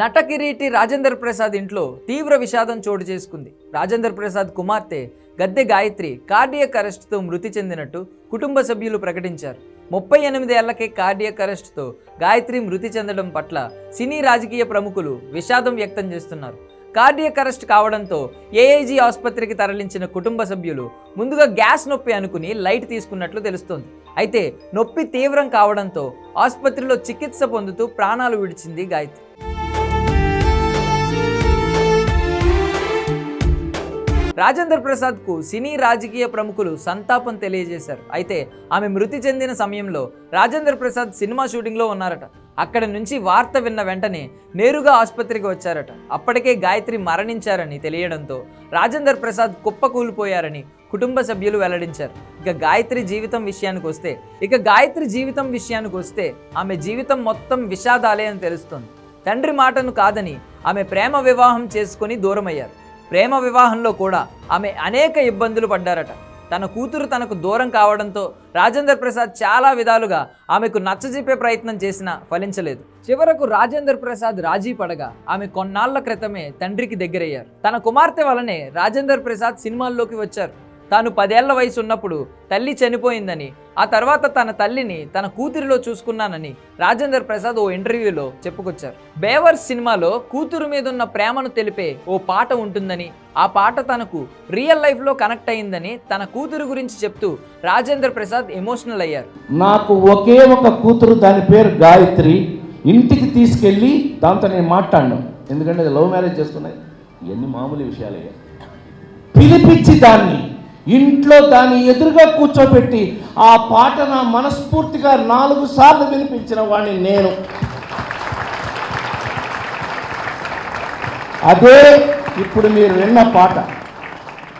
నటకిరీటి రాజేంద్ర ప్రసాద్ ఇంట్లో తీవ్ర విషాదం చోటు చేసుకుంది. రాజేంద్ర ప్రసాద్ కుమార్తె గద్దె గాయత్రి కార్డియక్ అరెస్ట్తో మృతి చెందినట్టు కుటుంబ సభ్యులు ప్రకటించారు. ముప్పై ఎనిమిది ఏళ్ళకే కార్డియక్ అరెస్ట్తో గాయత్రి మృతి చెందడం పట్ల సినీ రాజకీయ ప్రముఖులు విషాదం వ్యక్తం చేస్తున్నారు. కార్డియక్ అరెస్ట్ కావడంతో ఏఐజీ ఆసుపత్రికి తరలించిన కుటుంబ సభ్యులు ముందుగా గ్యాస్ నొప్పి అనుకుని లైట్ తీసుకున్నట్లు తెలుస్తోంది. అయితే నొప్పి తీవ్రం కావడంతో ఆసుపత్రిలో చికిత్స పొందుతూ ప్రాణాలు విడిచింది గాయత్రి. రాజేంద్ర ప్రసాద్కు సినీ రాజకీయ ప్రముఖులు సంతాపం తెలియజేశారు. అయితే ఆమె మృతి చెందిన సమయంలో రాజేంద్ర ప్రసాద్ సినిమా షూటింగ్లో ఉన్నారట. అక్కడి నుంచి వార్త విన్న వెంటనే నేరుగా ఆసుపత్రికి వచ్చారట. అప్పటికే గాయత్రి మరణించారని తెలియడంతో రాజేందర్ ప్రసాద్ కుప్పకూలిపోయారని కుటుంబ సభ్యులు వెల్లడించారు. ఇక గాయత్రి జీవితం విషయానికి వస్తే ఇక గాయత్రి జీవితం విషయానికి వస్తే ఆమె జీవితం మొత్తం విషాదాలే అని తెలుస్తుంది. తండ్రి మాటను కాదని ఆమె ప్రేమ వివాహం చేసుకొని దూరమయ్యారు. ప్రేమ వివాహంలో కూడా ఆమె అనేక ఇబ్బందులు పడ్డారట. తన కూతురు తనకు దూరం కావడంతో రాజేందర్ ప్రసాద్ చాలా విధాలుగా ఆమెకు నచ్చజెప్పే ప్రయత్నం చేసినా ఫలించలేదు. చివరకు రాజేందర్ ప్రసాద్ రాజీ పడగా ఆమె కొన్నాళ్ళ క్రితమే తండ్రికి దగ్గరయ్యారు. తన కుమార్తె వలనే రాజేందర్ ప్రసాద్ సినిమాల్లోకి వచ్చారు. తాను పదేళ్ళ వయసు ఉన్నప్పుడు తల్లి చనిపోయిందని ఆ తర్వాత తన తల్లిని తన కూతురిలో చూసుకున్నానని రాజేందర్ ప్రసాద్ ఓ ఇంటర్వ్యూలో చెప్పుకొచ్చారు. బేవర్స్ సినిమాలో కూతురు మీద ఉన్న ప్రేమను తెలిపే ఓ పాట ఉంటుందని ఆ పాట తనకు రియల్ లైఫ్లో కనెక్ట్ అయిందని తన కూతురు గురించి చెప్తూ రాజేంద్ర ప్రసాద్ ఎమోషనల్ అయ్యారు. నాకు ఒకే ఒక కూతురు దాని పేరు గాయత్రి. ఇంటికి తీసుకెళ్ళి దాంతో నేను మాట్లాడినాం. ఎందుకంటే లవ్ మ్యారేజ్ చేసుకున్నాయి ఇవన్నీ మామూలు విషయాలయ్యా పిలిపించి దాన్ని ఇంట్లో దాన్ని ఎదురుగా కూర్చోబెట్టి ఆ పాట నా మనస్ఫూర్తిగా నాలుగు సార్లు వినిపించిన వాడిని నేను. అదే ఇప్పుడు మీరు విన్న పాట.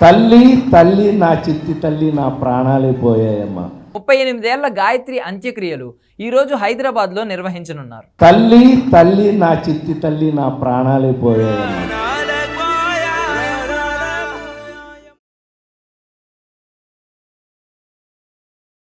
తల్లి తల్లి నా చిత్తి తల్లి నా ప్రాణాలే పోయాయమ్మా. ముప్పై ఎనిమిదేళ్ళ గాయత్రి అంత్యక్రియలు ఈరోజు హైదరాబాద్లో నిర్వహించనున్నారు. తల్లి తల్లి నా చిత్తి తల్లి నా ప్రాణాలే పోయాయమ్మా.